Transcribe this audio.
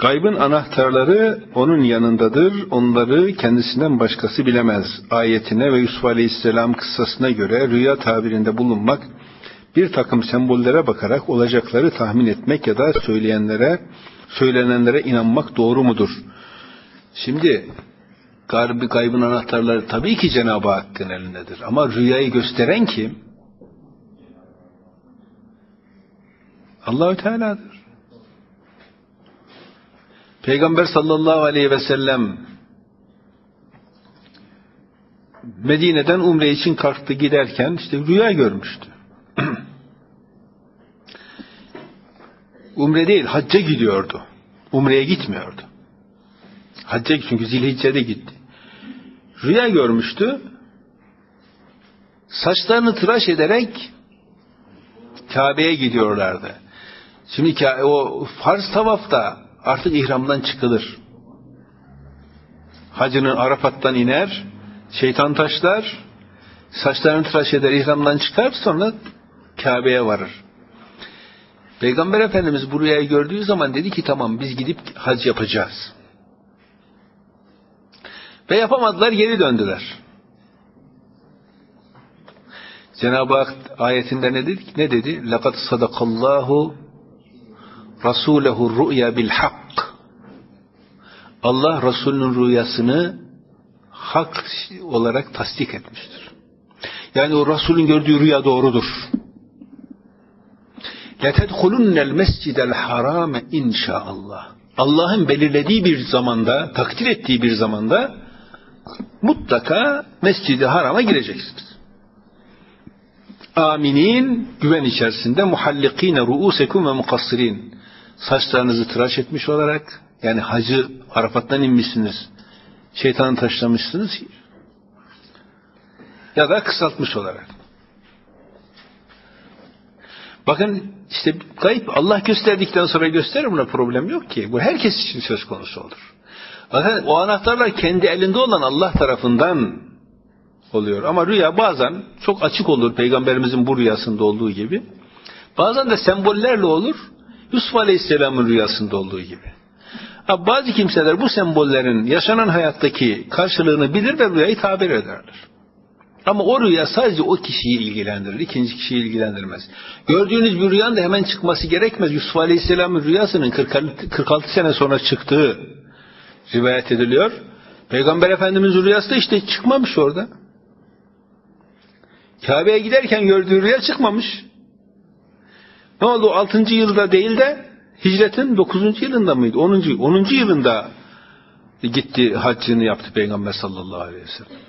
Gaybın anahtarları onun yanındadır. Onları kendisinden başkası bilemez. Ayetine ve Yusuf Aleyhisselam kıssasına göre rüya tabirinde bulunmak bir takım sembollere bakarak olacakları tahmin etmek ya da söyleyenlere söylenenlere inanmak doğru mudur? Şimdi garbi gaybın anahtarları tabii ki Cenab-ı Hakk'ın elindedir. Ama rüyayı gösteren kim? Allahü Teala'dır. Peygamber sallallahu aleyhi ve sellem Medine'den umre için kalktı giderken işte rüya görmüştü. umre değil, hacca gidiyordu. Umre'ye gitmiyordu. Hacca çünkü Zilhicce'de gitti. Rüya görmüştü. Saçlarını tıraş ederek Kabe'ye gidiyorlardı. Şimdi o farz tavafta artık ihramdan çıkılır. Hacının Arafat'tan iner, şeytan taşlar, saçlarını tıraş eder, ihramdan çıkar, sonra Kabe'ye varır. Peygamber Efendimiz bu rüyayı gördüğü zaman dedi ki tamam biz gidip hac yapacağız. Ve yapamadılar geri döndüler. Cenab-ı Hak ayetinde ne dedi? Ne dedi? Lakat sadakallahu اللّٰهُ رَسُولَهُ الرُّؤْيَا بِالْحَقِّ Allah Resulünün rüyasını hak olarak tasdik etmiştir. Yani o Resulün gördüğü rüya doğrudur. لَتَدْخُلُنَّ الْمَسْجِدَ الْحَرَامَ inşaallah. Allah'ın belirlediği bir zamanda, takdir ettiği bir zamanda mutlaka Mescid-i Haram'a gireceksiniz. Aminin güven içerisinde muhallikine ruusekum ve mukassirin saçlarınızı tıraş etmiş olarak yani hacı Arafat'tan inmişsiniz. Şeytanı taşlamışsınız ya da kısaltmış olarak. Bakın işte kayıp Allah gösterdikten sonra gösterir buna problem yok ki. Bu herkes için söz konusu olur. Bakın o anahtarlar kendi elinde olan Allah tarafından oluyor. Ama rüya bazen çok açık olur peygamberimizin bu rüyasında olduğu gibi. Bazen de sembollerle olur. Yusuf Aleyhisselam'ın rüyasında olduğu gibi. Bazı kimseler bu sembollerin yaşanan hayattaki karşılığını bilir ve rüyayı tabir ederler. Ama o rüya sadece o kişiyi ilgilendirir. ikinci kişiyi ilgilendirmez. Gördüğünüz bir rüyanın da hemen çıkması gerekmez. Yusuf Aleyhisselam'ın rüyasının 46 sene sonra çıktığı rivayet ediliyor. Peygamber Efendimiz'in rüyası da işte çıkmamış orada. Kabe'ye giderken gördüğü rüya çıkmamış. Ne oldu? 6. yılda değil de hicretin 9. yılında mıydı? 10. 10. yılında gitti haccını yaptı Peygamber sallallahu aleyhi ve sellem.